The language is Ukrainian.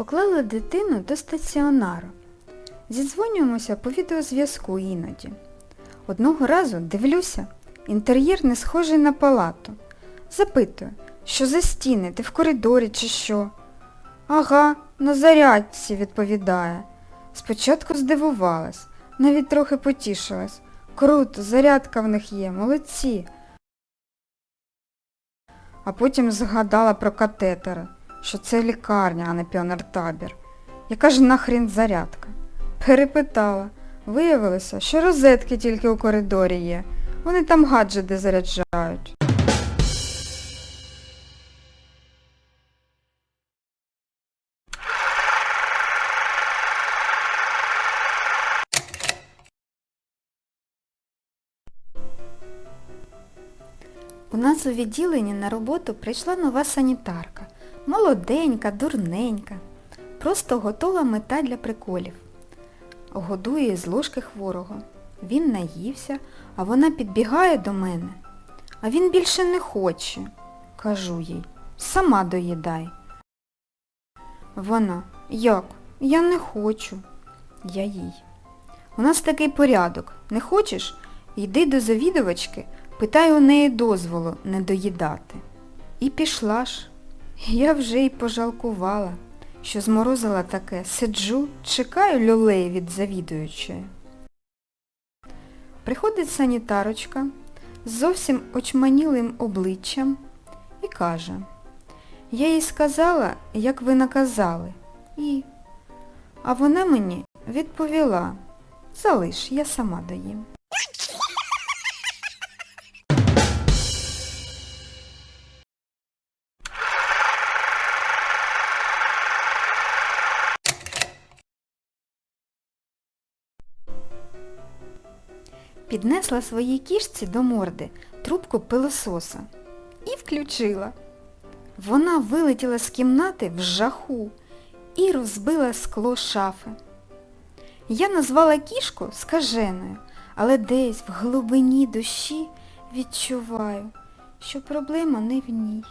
Поклали дитину до стаціонару. Зідзвонюємося по відеозв'язку іноді. Одного разу дивлюся, інтер'єр не схожий на палату. Запитую, що за стіни, ти в коридорі чи що? Ага, на зарядці, відповідає. Спочатку здивувалась, навіть трохи потішилась. Круто, зарядка в них є, молодці. А потім згадала про катетери, що це лікарня, а не піонертабір. Яка ж нахрін зарядка? Перепитала. Виявилося, що розетки тільки у коридорі є. Вони там гаджети заряджають. У нас у відділенні на роботу прийшла нова санітарка. Молоденька, дурненька. Просто готова мета для приколів. Годує з ложки хворого. Він наївся, а вона підбігає до мене. А він більше не хоче. Кажу їй, сама доїдай. Вона, як? Я не хочу. Я їй. У нас такий порядок. Не хочеш? Йди до завідувачки, питай у неї дозволу не доїдати. І пішла ж. Я вже й пожалкувала, що зморозила таке. Сиджу, чекаю люлей від завідуючої. Приходить санітарочка з зовсім очманілим обличчям і каже, я їй сказала, як ви наказали, і... А вона мені відповіла, залиш, я сама доїм. Піднесла своїй кішці до морди трубку пилососа і включила. Вона вилетіла з кімнати в жаху і розбила скло шафи. Я назвала кішку скаженою, але десь в глибині душі відчуваю, що проблема не в ній.